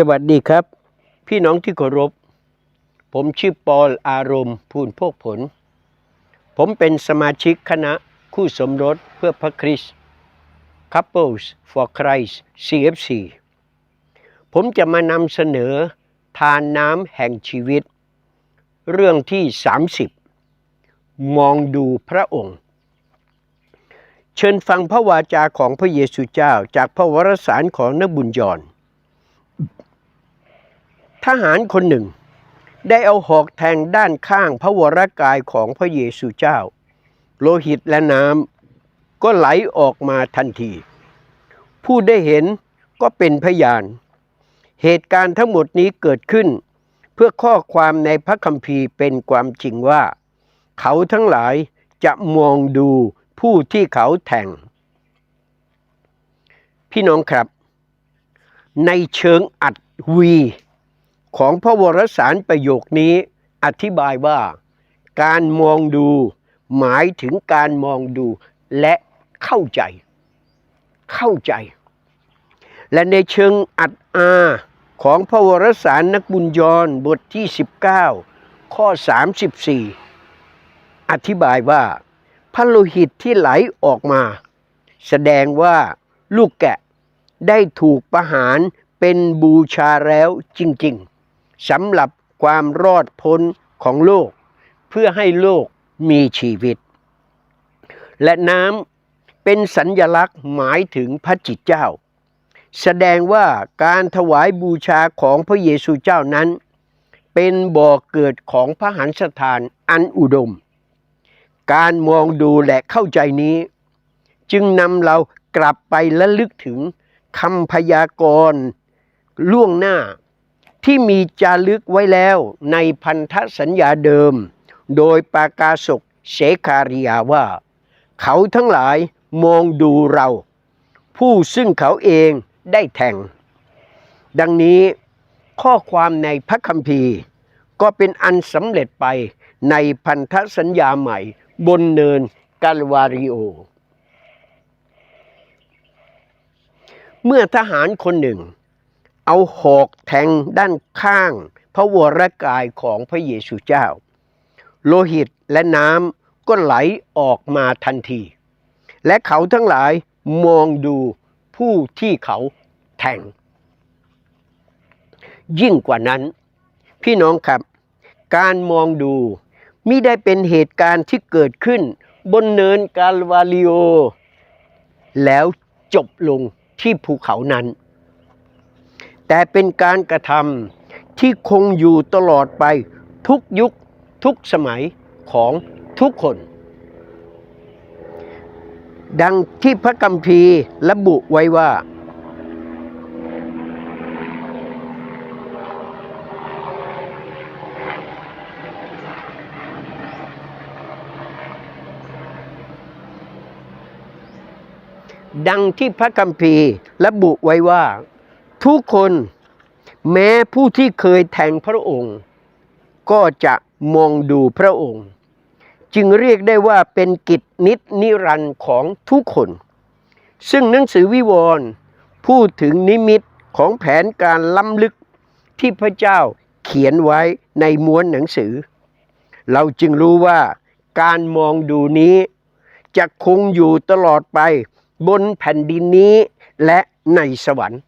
สวัสดีครับ พี่น้องที่เคารพ ผมชื่อปอลอารมณ์พูนพกผล ผมเป็นสมาชิกคณะคู่สมรสเพื่อพระคริสต์ Couples for Christ CFC ผมจะมานำเสนอทานน้ำแห่งชีวิต เรื่องที่ 30 มองดูพระองค์ เชิญฟังพระวาจาของพระเยซูเจ้าจากพระวรสารของนบุญยอน ทหารคนหนึ่ง ได้เอาหอกแทงด้านข้างพระวรกายของพระเยซูเจ้า โลหิตและน้ำก็ไหลออกมาทันที ผู้ได้เห็นก็เป็นพยาน เหตุการณ์ทั้งหมดนี้เกิดขึ้น เพื่อข้อความในพระคัมภีร์เป็นความจริงว่า เขาทั้งหลายจะมองดูผู้ที่เขาแทง พี่น้องครับ ในเชิงอัดวี ของพระวรสารประโยคนี้อธิบายว่า การมองดูหมายถึงการมองดูและเข้าใจ เข้าใจ และในเชิงอัดอาของพระวรสารนักบุญยอนบทที่ 19 ข้อ 34 อธิบายว่าพระโลหิตที่ไหลออกมา แสดงว่าลูกแกะได้ถูกประหารเป็นบูชาแล้วจริง ๆ สำหรับความรอดพ้นของโลก เพื่อให้โลกมีชีวิต และน้ำเป็นสัญญลักษณ์หมายถึงพระจิตเจ้า แสดงว่าการถวายบูชาของพระเยซูเจ้านั้น เป็นบ่อเกิดของพระหันสถานอันอุดม การมองดูและเข้าใจนี้ จึงนำเรากลับไปและลึกถึงคำพยากรณ์ล่วงหน้า ที่มีจารึกไว้แล้วในพันธสัญญาเดิม โดยปากาศกเสคาริยาว่า เขาทั้งหลายมองดูเรา ผู้ซึ่งเขาเองได้แทง ดังนี้ข้อความในพระคัมภีร์ ก็เป็นอันสำเร็จไปในพันธสัญญาใหม่บนเนินกาลวาริโอ เมื่อทหารคนหนึ่ง เอาหอกแทงด้านข้าง พระวรกายของพระเยซูเจ้า โลหิตและน้ำก็ไหลออกมาทันที และเขาทั้งหลายมองดูผู้ที่เขาแทง ยิ่งกว่านั้น พี่น้องครับ การมองดูมิได้เป็นเหตุการณ์ที่เกิดขึ้นบนเนินกาลวาลิโอ แล้วจบลงที่ภูเขานั้น แต่เป็นการกระทำที่คงอยู่ตลอดไปทุกยุคทุกสมัยของทุกคน ดังที่พระกัมภีร์ระบุไว้ว่า ดังที่พระกัมภีร์ระบุไว้ว่า ทุกคนแม้ผู้ที่เคยแทงพระองค์ ก็จะมองดูพระองค์ จึงเรียกได้ว่าเป็นกิจนิจนิรันดร์ของทุกคน ซึ่งหนังสือวิวรณ์พูดถึงนิมิตของแผนการล้ำลึกที่พระเจ้าเขียนไว้ในม้วนหนังสือ เราจึงรู้ว่าการมองดูนี้ จะคงอยู่ตลอดไปบนแผ่นดินนี้และในสวรรค์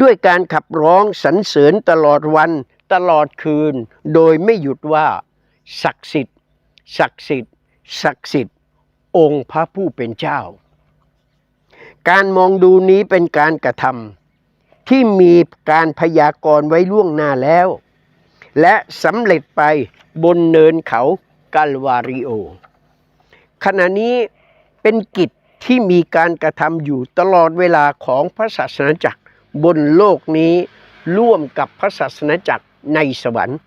ด้วยการขับร้องสรรเสริญตลอดวันตลอดคืน โดยไม่หยุดว่า ศักดิ์สิทธิ์ ศักดิ์สิทธิ์ ศักดิ์สิทธิ์ องค์พระผู้เป็นเจ้า การมองดูนี้เป็นการกระทำที่มีการพยากรณ์ไว้ล่วงหน้าแล้ว และสำเร็จไปบนเนินเขากาลวาริโอ ขณะนี้เป็นกิจที่มีการกระทำอยู่ตลอดเวลาของพระศาสนาจักร บนโลกนี้ร่วมกับพระศาสนาจักรในสวรรค์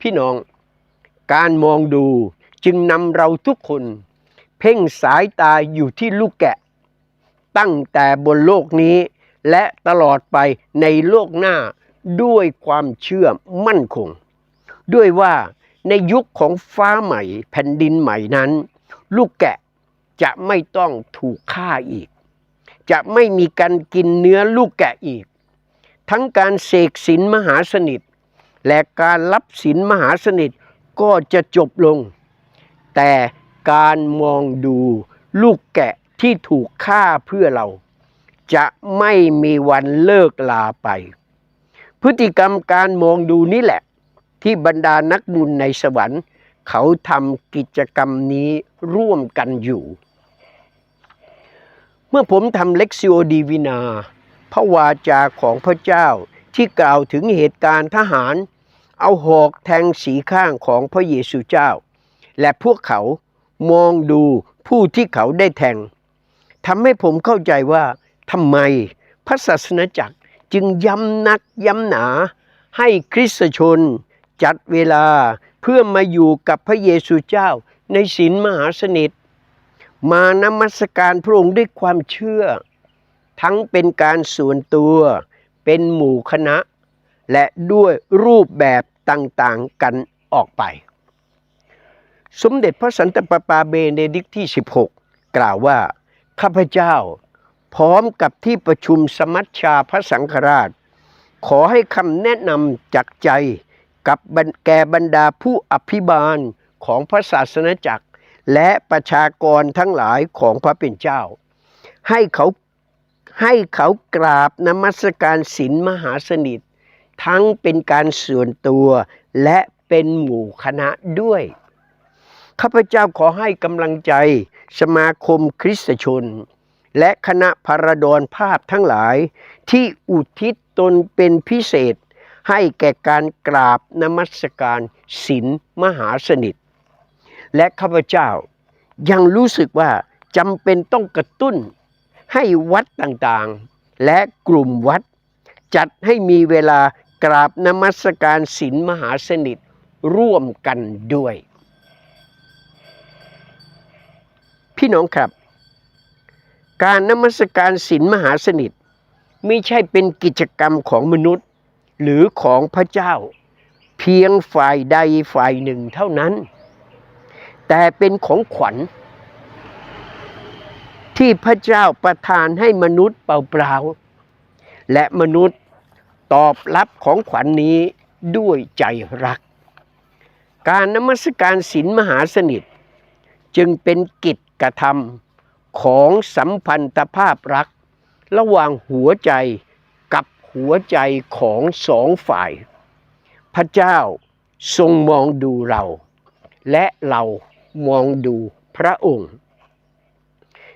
พี่น้องการมองดูจึงนำเราทุกคน เพ่งสายตาอยู่ที่ลูกแกะ ตั้งแต่บนโลกนี้และตลอดไปในโลกหน้าด้วยความเชื่อมั่นคง ด้วยว่าในยุคของฟ้าใหม่แผ่นดินใหม่นั้น ลูกแกะจะไม่ต้องถูกฆ่าอีก จะไม่มีการกินเนื้อลูกแกะอีก ทั้งการเสกสินมหาสนิท และการรับสินมหาสนิทก็จะจบลง แต่การมองดูลูกแกะที่ถูกฆ่าเพื่อเรา จะไม่มีวันเลิกลาไป พฤติกรรมการมองดูนี่แหละ ที่บรรดานักบุญในสวรรค์ เขาทำกิจกรรมนี้ร่วมกันอยู่ มื่อผมทำเล็กซิโอดีวินา พระวาจาของพระเจ้าที่กล่าวถึงเหตุการณ์ทหาร เอาหอกแทงสีข้างของพระเยซูเจ้า และพวกเขามองดูผู้ที่เขาได้แทงทำให้ผมเข้าใจว่าทำไมพระศาสนาจักรจึงย้ำนักย้ำหนา ให้คริสตชนจัดเวลาเพื่อมาอยู่กับพระเยซูเจ้าในศีลมหาสนิท มานมัสการพระองค์ด้วยความเชื่อ ทั้งเป็นการส่วนตัว เป็นหมู่คณะ และด้วยรูปแบบต่างๆกันออกไป สมเด็จพระสันตะปาปาเบเนดิกที่ 16 กล่าวว่า ข้าพเจ้า พร้อมกับที่ประชุมสมัชชาพระสังฆราช ขอให้คำแนะนำจากใจกับแก่บรรดาผู้อภิบาลของพระศาสนาจักร และประชากรทั้งหลายของพระเป็นเจ้า ให้เขาให้เขากราบนมัสการศีลมหาสนิท ทั้งเป็นการส่วนตัวและเป็นหมู่คณะด้วย ข้าพเจ้าขอให้กำลังใจสมาคมคริสตชน และคณะพารดอนภาพทั้งหลาย ที่อุทิศตนเป็นพิเศษ ให้แก่การกราบนมัสการศีลมหาสนิท และข้าพเจ้า ยังรู้สึกว่าจำเป็นต้องกระตุ้นให้วัดต่างๆ และกลุ่มวัด จัดให้มีเวลากราบนมัสการศีลมหาสนิทร่วมกันด้วย พี่น้องครับ การนมัสการศีลมหาสนิทไม่ใช่เป็นกิจกรรมของมนุษย์หรือของพระเจ้า เพียงฝ่ายใดฝ่ายหนึ่งเท่านั้น แต่เป็นของขวัญ ที่พระเจ้าประทานให้มนุษย์เปล่าๆและมนุษย์ตอบรับของขวัญนนี้ด้วยใจรัก การนมัสการศีลมหาสนิท จึงเป็นกิจกระทำของสัมพันธภาพรัก ระหว่างหัวใจกับหัวใจของสองฝ่าย พระเจ้าทรงมองดูเรา และเรา มองดูพระองค์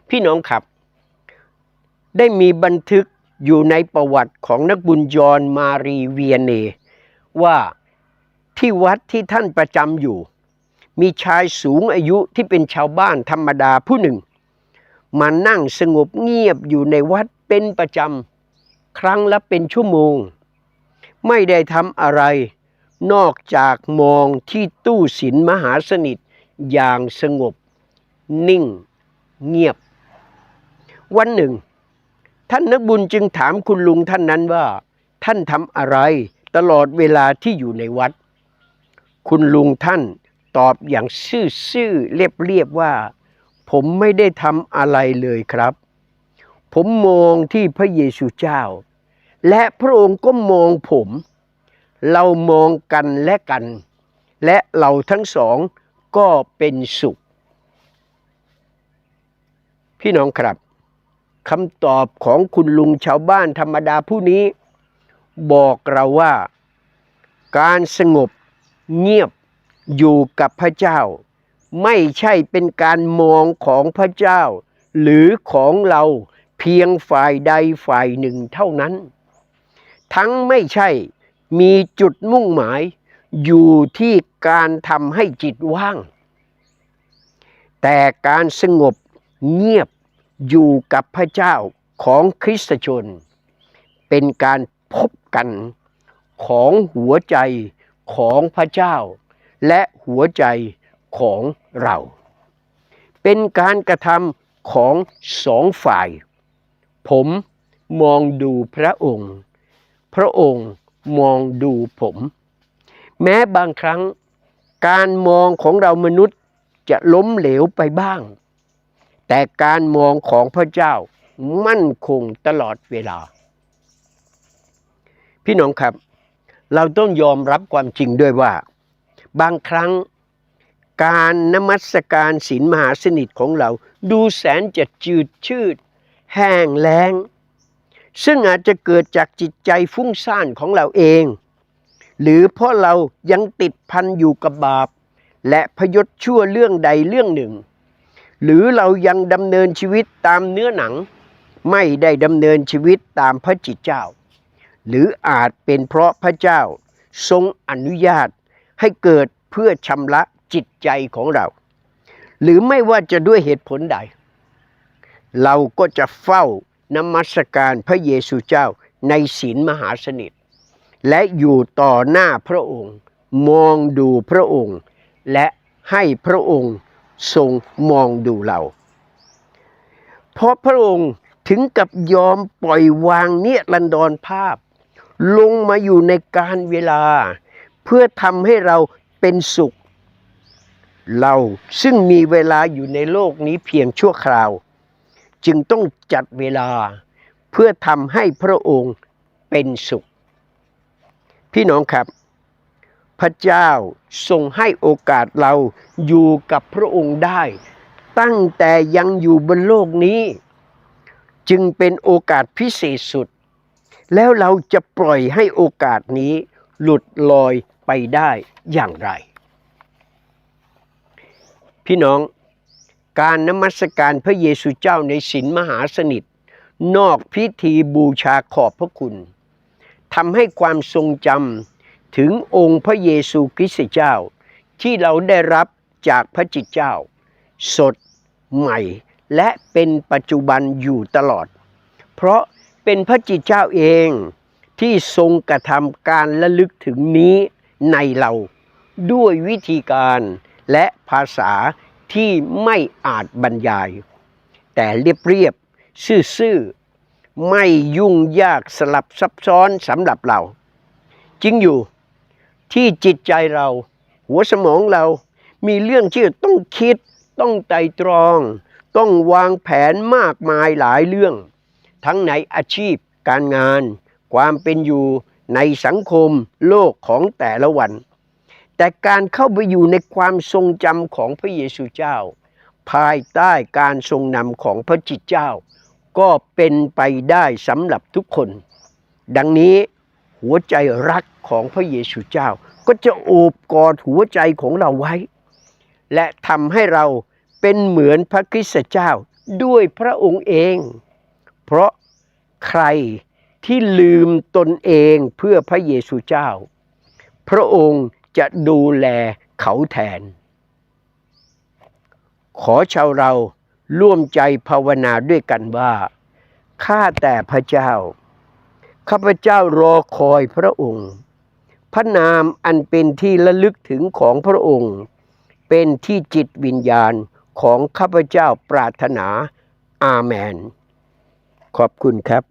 พี่น้องครับ ได้มีบันทึกอยู่ในประวัติของนักบุญยอนมารีเวียเน ว่าที่วัดที่ท่านประจำอยู่ มีชายสูงอายุที่เป็นชาวบ้านธรรมดาผู้หนึ่ง มานั่งสงบเงียบอยู่ในวัดเป็นประจำ ครั้งละเป็นชั่วโมง ไม่ได้ทำอะไร นอกจากมองที่ตู้ศิลมหาสนิท อย่างสงบ นิ่ง เงียบ วันหนึ่ง ท่านนักบุญจึงถามคุณลุงท่านนั้นว่า ท่านทำอะไรตลอดเวลาที่อยู่ในวัด คุณลุงท่านตอบอย่างซื่อๆเรียบๆว่า ผมไม่ได้ทำอะไรเลยครับ ผมมองที่พระเยซูเจ้า และพระองค์ก็มองผม เรามองกันและกัน และเราทั้งสอง ก็เป็นสุข พี่น้องครับคำตอบของคุณลุงชาวบ้านธรรมดาผู้นี้ บอกเราว่า การสงบเงียบอยู่กับพระเจ้า ไม่ใช่เป็นการมองของพระเจ้า หรือของเราเพียงฝ่ายใดฝ่ายหนึ่งเท่านั้น ทั้งไม่ใช่มีจุดมุ่งหมาย อยู่ที่การทำให้จิตว่าง แต่การสงบเงียบอยู่กับพระเจ้าของคริสตชน เป็นการพบกันของหัวใจของพระเจ้า และหัวใจของเรา เป็นการกระทำของสองฝ่าย ผมมองดูพระองค์ พระองค์มองดูผม แม้บางครั้งการมองของเรามนุษย์จะล้มเหลวไปบ้าง แต่การมองของพระเจ้ามั่นคงตลอดเวลา พี่น้องครับ เราต้องยอมรับความจริงด้วยว่า บางครั้งการนมัสการศีลมหาสนิทของเรา ดูแสนจะจืดชืด แห้งแล้ง ซึ่งอาจจะเกิดจากจิตใจฟุ้งซ่านของเราเอง หรือเพราะเรายังติดพันอยู่กับบาป และพยศชั่วเรื่องใดเรื่องหนึ่ง หรือเรายังดำเนินชีวิตตามเนื้อหนัง ไม่ได้ดำเนินชีวิตตามพระจิตเจ้า หรืออาจเป็นเพราะพระเจ้าทรงอนุญาตให้เกิดเพื่อชำระจิตใจของเรา หรือไม่ว่าจะด้วยเหตุผลใด เราก็จะเฝ้านมัสการพระเยซูเจ้าในศีลมหาสนิท และอยู่ต่อหน้าพระองค์ มองดูพระองค์ และให้พระองค์ทรงมองดูเรา เพราะพระองค์ถึงกับยอมปล่อยวางเนียรันดรภาพ ลงมาอยู่ในการเวลา เพื่อทำให้เราเป็นสุข เราซึ่งมีเวลาอยู่ในโลกนี้เพียงชั่วคราว จึงต้องจัดเวลาเพื่อทำให้พระองค์เป็นสุข พี่น้องครับ พระเจ้าทรงให้โอกาสเราอยู่กับพระองค์ได้ ตั้งแต่ยังอยู่บนโลกนี้ จึงเป็นโอกาสพิเศษสุด แล้วเราจะปล่อยให้โอกาสนี้หลุดลอยไปได้อย่างไร พี่น้องการนมัสการพระเยซูเจ้าในศีลมหาสนิท นอกพิธีบูชาขอบพระคุณ ทำให้ความทรงจำถึงองค์พระเยซูคริสต์เจ้า ที่เราได้รับจากพระจิตเจ้า สดใหม่และเป็นปัจจุบันอยู่ตลอด เพราะเป็นพระจิตเจ้าเองที่ทรงกระทำการระลึกถึงนี้ในเราด้วยวิธีการและภาษาที่ไม่อาจบรรยาย แต่เรียบเรียบซื่อ ไม่ยุ่งยากสลับซับซ้อนสำหรับเรา จริงอยู่ที่จิตใจเรา หัวสมองเรามีเรื่องที่ต้องคิด ต้องไตรตรอง ต้องวางแผนมากมายหลายเรื่อง ทั้งในอาชีพ การงาน ความเป็นอยู่ในสังคมโลกของแต่ละวัน แต่การเข้าไปอยู่ในความทรงจำของพระเยซูเจ้า ภายใต้การทรงนำของพระจิตเจ้า ก็เป็นไปได้สำหรับทุกคน ดังนี้หัวใจรักของพระเยซูเจ้า ก็จะโอบกอดหัวใจของเราไว้ และทำให้เราเป็นเหมือนพระคริสต์เจ้าด้วยพระองค์เอง เพราะใครที่ลืมตนเองเพื่อพระเยซูเจ้า พระองค์จะดูแลเขาแทน ขอชาวเรา ร่วมใจภาวนาด้วยกันว่าข้าแต่พระเจ้า ข้าพเจ้ารอคอยพระองค์ พระนามอันเป็นที่ระลึกถึงของพระองค์ เป็นที่จิตวิญญาณของข้าพเจ้าปรารถนาอาเมน ขอบคุณครับ